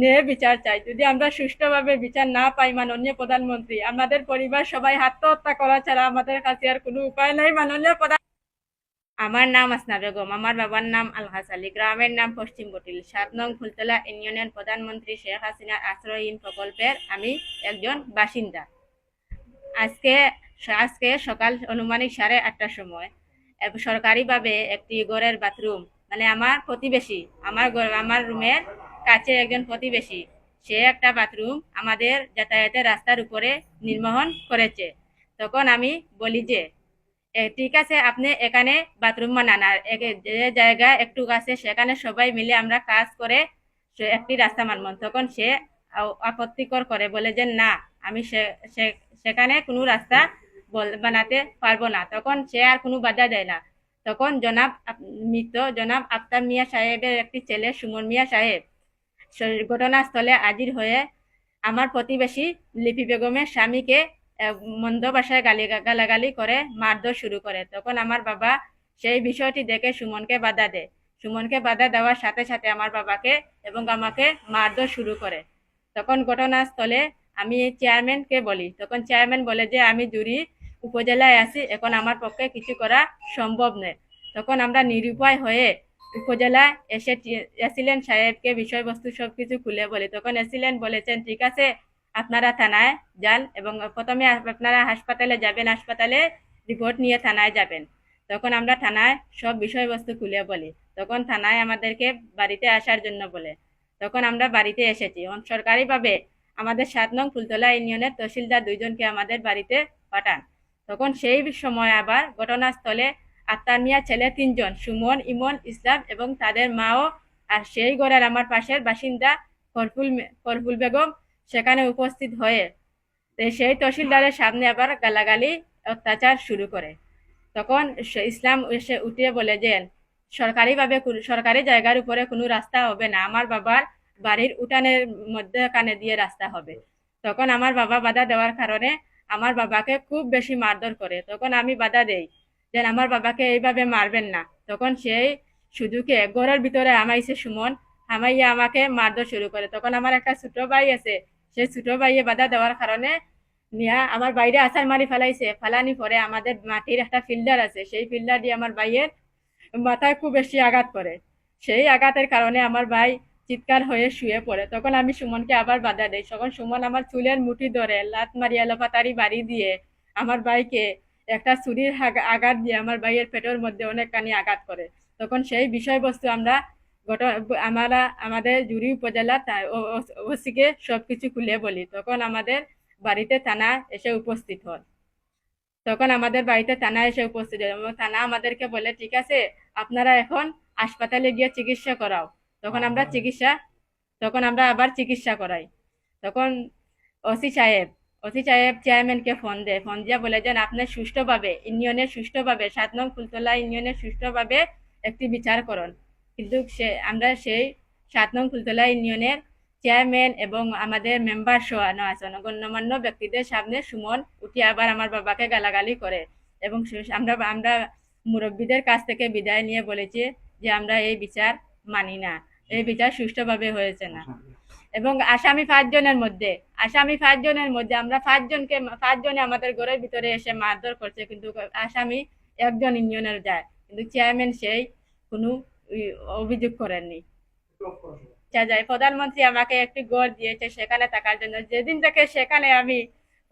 ন্যায় বিচার চাই। যদি আমরা সুষ্ঠুভাবে বিচার না পাই মাননীয় প্রধানমন্ত্রী, আমাদের পরিবার সবাই আত্মহত্যা করা ছাড়া আমাদের কাছে আর কোনো উপায় নাই মাননীয় প্রধান আমার নাম আসনা বেগম, আমার বাবার নাম আলহাস আলী, গ্রামের নাম পশ্চিম বটিল, সাত নং ফুলতলা ইউনিয়নের প্রধানমন্ত্রী শেখ হাসিনার আশ্রয়হীন প্রকল্পের আমি একজন বাসিন্দা। আজকে আজকে সকাল অনুমানিক সাড়ে আটটার সময় সরকারিভাবে একটি ঘরের বাথরুম মানে আমার প্রতিবেশী, আমার আমার রুমের কাছে একজন প্রতিবেশী। সে একটা বাথরুম আমাদের যাতায়াতের রাস্তার উপরে নির্মাণ করেছে। তখন আমি বলি যে ঠিক আছে, আপনি এখানে বাথরুম বানান। আর যে জায়গা একটু আছে, সেখানে সবাই মিলে আমরা কাজ করে একটি রাস্তা মানব তখন সে আপত্তিকর করে, বলে যে, না, আমি সেখানে কোনো রাস্তা বানাতে পারব না। তখন সে আর কোনো বাধা দেয় না। তখন জনাব মৃত জনাব আফতার মিয়া সাহেবের একটি ছেলে, সুমন মিয়া সাহেব ঘটনাস্থলে হাজির হয়ে আমার প্রতিবেশী লিপি বেগমের স্বামীকে মন্দ ভাষায় গালি, গালাগালি করে মারধর শুরু করে। তখন আমার বাবা সেই বিষয়টি দেখে সুমনকে বাধা দেয়। সুমনকে বাধা দেওয়ার সাথে সাথে আমার বাবাকে এবং আমাকে মারধর শুরু করে। তখন ঘটনাস্থলে আমি চেয়ারম্যানকে বলি। তখন চেয়ারম্যান বলে যে, আমি জুরি উপজেলায় আছি, এখন আমার পক্ষে কিছু করা সম্ভব নয়। তখন আমরা নিরুপায় হয়ে উপজেলা এসে এসিলেন সাহেবকে, বিষয়বস্তু সব কিছু খুলে বলি। তখন এসিলেন বলেছেন, ঠিক আছে, আপনারা থানায় যান এবং প্রথমে আপনারা হাসপাতালে যাবেন, হাসপাতালে রিপোর্ট নিয়ে থানায় যাবেন। তখন আমরা থানায় সব বিষয়বস্তু খুলে বলি। তখন থানায় আমাদেরকে বাড়িতে আসার জন্য বলে। তখন আমরা বাড়িতে এসেছি। এবং সরকারিভাবে আমাদের সাত নং ফুলতলা ইউনিয়নের তহসিলদার দুইজনকে আমাদের বাড়িতে পাঠান। তখন সেই সময় আবার ঘটনাস্থলে আক্তার মিয়া ছেলে তিনজন, সুমন, ইমন, ইসলাম এবং তাদের মাও আর সেই ঘরের আমার পাশের বাসিন্দা করফুল মে- করফুল বেগম সেখানে উপস্থিত হয়ে সেই তহসিলদারের সামনে আবার গালাগালি, অত্যাচার শুরু করে। তখন ইসলাম এসে উঠিয়ে বলে যে, সরকারিভাবে সরকারি জায়গার উপরে কোনো রাস্তা হবে না। আমার বাবার বাড়ির উঠানের মধ্যে কানে দিয়ে রাস্তা হবে। তখন আমার বাবা বাধা দেওয়ার কারণে আমার বাবাকে খুব বেশি মারধর করে। তখন আমি বাধা দেই। যে আমার বাবাকে এইভাবে মারবেন না। তখন সেই সুযোগে ঘরের ভিতরে আমাইছে সুমন আমাইয়া আমাকে মারধর শুরু করে। তখন আমার একটা ছোট ভাই আছে, সেই ছোট ভাইয়ে বাধা দেওয়ার কারণে নিয়া আমার বাইরে আসার মারি ফেলাইছে। ফেলানি পরে আমাদের মাটির একটা ফিল্ডার আছে, সেই ফিল্ডার দিয়ে আমার ভাইয়ের মাথায় খুব বেশি আঘাত করে সেই আঘাতের কারণে আমার ভাই চিৎকার হয়ে শুয়ে পড়ে। তখন আমি সুমনকে আবার বাধা দেই। তখন সুমন আমার চুলের মুঠি ধরে লাত মারিয়া লোপাতারি বাড়ি দিয়ে আমার ভাইকে একটা ছুরির আঘাত দিয়ে আমার ভাইয়ের পেটের মধ্যে অনেকখানি আঘাত করে। তখন সেই বিষয়বস্তু আমরা ঘটনা আমরা আমাদের জুড়ি উপজেলা ওসিকে সব কিছু খুলে বলি। তখন আমাদের বাড়িতে থানা এসে উপস্থিত হন তখন আমাদের বাড়িতে থানা এসে উপস্থিত হয়। এবং থানা আমাদেরকে বলে ঠিক আছে আপনারা এখন হাসপাতালে গিয়ে চিকিৎসা করাও। তখন আমরা চিকিৎসা তখন আমরা আবার চিকিৎসা করাই। তখন ওসি সাহেব ওসি চেয়ারম্যানকে ফোন দেয়। ফোন দিয়ে বলে যে আপনি সুষ্ঠুভাবে ইউনিয়নের সুষ্ঠুভাবে সাত নং ফুলতলা ইউনিয়নের সুষ্ঠুভাবে একটি বিচার করুন। কিন্তু সে, আমরা সেই সাত নং ফুলতলা ইউনিয়নের চেয়ারম্যান এবং আমাদের মেম্বার সহ আছেন। গণ্যমান্য ব্যক্তিদের সামনে সুমন উঠে আবার আমার বাবাকে গালাগালি করে এবং আমরা আমরা মুরব্বীদের কাছ থেকে বিদায় নিয়ে বলেছি যে, আমরা এই বিচার মানি না। এই বিচার সুষ্ঠুভাবে হয়েছে না। এবং আসামি পাঁচজনের মধ্যে, আসামি পাঁচজনের মধ্যে আমরা পাঁচজনকে, পাঁচজনে আমাদের ঘরের ভিতরে এসে মারধর করছে, কিন্তু আসামি একজন ইউনিয়নের যায়, কিন্তু চেয়ারম্যান সেই কোনো অভিযোগ করেননি। আচ্ছা যায় প্রধানমন্ত্রী আমাকে একটি গড় দিয়েছে সেখানে থাকার জন্য। যেদিন থেকে সেখানে আমি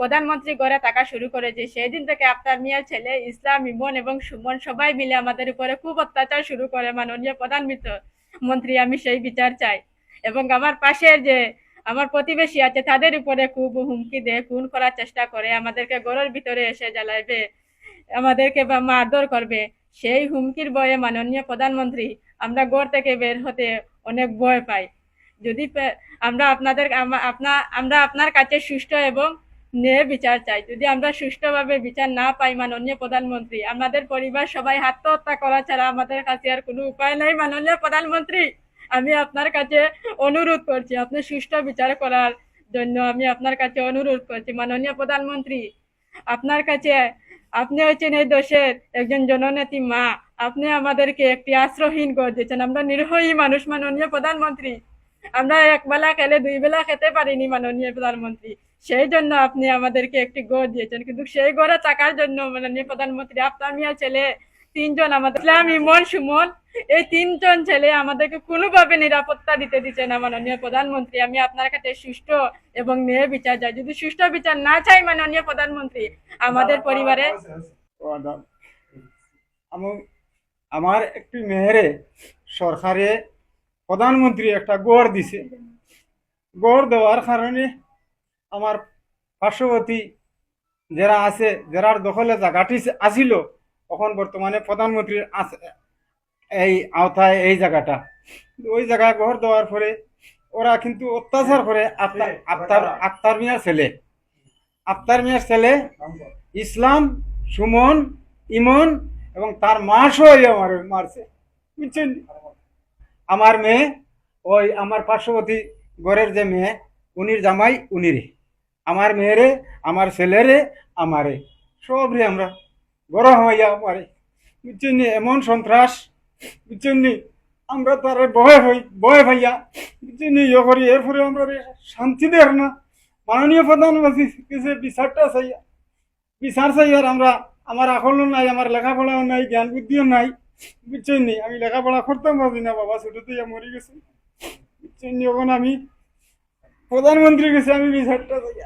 প্রধানমন্ত্রী গড়ে থাকা শুরু করেছি সেই দিন থেকে আপনার মিয়ার ছেলে, ইসলাম, ইমন এবং সুমন সবাই মিলে আমাদের উপরে খুব অত্যাচার শুরু করে মাননীয় প্রধানমন্ত্রী মন্ত্রী, আমি সেই বিচার চাই। এবং আমার পাশের যে আমার প্রতিবেশী আছে, তাদের উপরে খুব হুমকি দেয় খুন করার চেষ্টা করে, আমাদেরকে ঘরের ভিতরে এসে জ্বালাইবে, আমাদেরকে বা মারধর করবে। সেই হুমকির ভয়ে মাননীয় প্রধানমন্ত্রী, আমরা ঘর থেকে বের হতে অনেক ভয় পাই। যদি আমরা আপনাদের আপনা, আমরা আপনার কাছে সুষ্ঠু এবং ন্যায় বিচার চাই। যদি আমরা সুষ্ঠুভাবে বিচার না পাই মাননীয় প্রধানমন্ত্রী, আমাদের পরিবার সবাই আত্মহত্যা করা ছাড়া আমাদের কাছে আর কোনো উপায় নাই মাননীয় প্রধানমন্ত্রী। আমি আপনার কাছে অনুরোধ করছি, আপনি সুষ্ঠু বিচার করার জন্য আমি আপনার কাছে অনুরোধ করছি, মাননীয় প্রধানমন্ত্রী, আপনার কাছে, আপনি হচ্ছেন এই দেশের একজন জননেত্রী মা, আপনি আমাদেরকে একটি আশ্রয়হীন করে দিয়েছেন, আমরা নিরহী মানুষ, মাননীয় প্রধানমন্ত্রী। আমরা এক বেলা খেলে দুই বেলা খেতে পারিনি, মাননীয় প্রধানমন্ত্রী। সেই জন্য আপনি আমাদেরকে একটি গড় দিয়েছেন, কিন্তু সেই গড়ে থাকার জন্য মাননীয় প্রধানমন্ত্রী, আপনার মিয়া ছেলে তিনজন আমাদের ইসলাম ইমন সুমন, এই তিনজন ছেলে আমাদেরকে কোনোভাবে নিরাপত্তা দিতে দিচ্ছে না মাননীয় প্রধানমন্ত্রী। আমি আপনার কাছে সুষ্ঠু এবং ন্যায় বিচার চাই। যদি সুষ্ঠু বিচার না চাই মাননীয় প্রধানমন্ত্রী, আমাদের পরিবারে আম- আমার একটি মেয়েরে সরকারে প্রধানমন্ত্রী একটা গড় দিছে। গড় দেওয়ার কারণে আমার পার্শ্ববর্তী যারা আছে যারা দখলে জায়গাটি আসিল তখন বর্তমানে প্রধানমন্ত্রীর আছে এই আওতায় এই জায়গাটা। ওই জায়গায় ঘর দেওয়ার পরে ওরা কিন্তু অত্যাচার করে আক্তার আক্তার আক্তার মিয়ার ছেলে। আক্তার মিয়ার ছেলে ইসলাম সুমন ইমন এবং তার মা সহ আমার মারছে। বুঝছেন? আমার মেয়ে ওই আমার পার্শ্ববর্তী ঘরের যে মেয়ে উনির জামাই উনিরে। আমার মেয়েরে আমার ছেলেরে আমারে। সব রে আমরা। বড় হইয়া আমারে বুঝছেন? এমন সন্ত্রাস বুঝছেন? আমরা তার ভয় হই, ভয় ভাইয়া। বুঝছেন? ইয়ে করি এরপরে আমরা শান্তি দেখ না। মাননীয় প্রধানমন্ত্রী কিছু বিচারটা চাইয়া বিচার চাই আর আমরা, আমার আকলও নাই, আমার লেখাপড়াও নাই, জ্ঞান বুদ্ধিও নাই। বুঝছেননি? আমি লেখাপড়া করতাম পারি না বাবা ছোটতে মরে গেছে। বুঝছেন ওখানে আমি প্রধানমন্ত্রীর কাছে আমি বিচারটা চাই।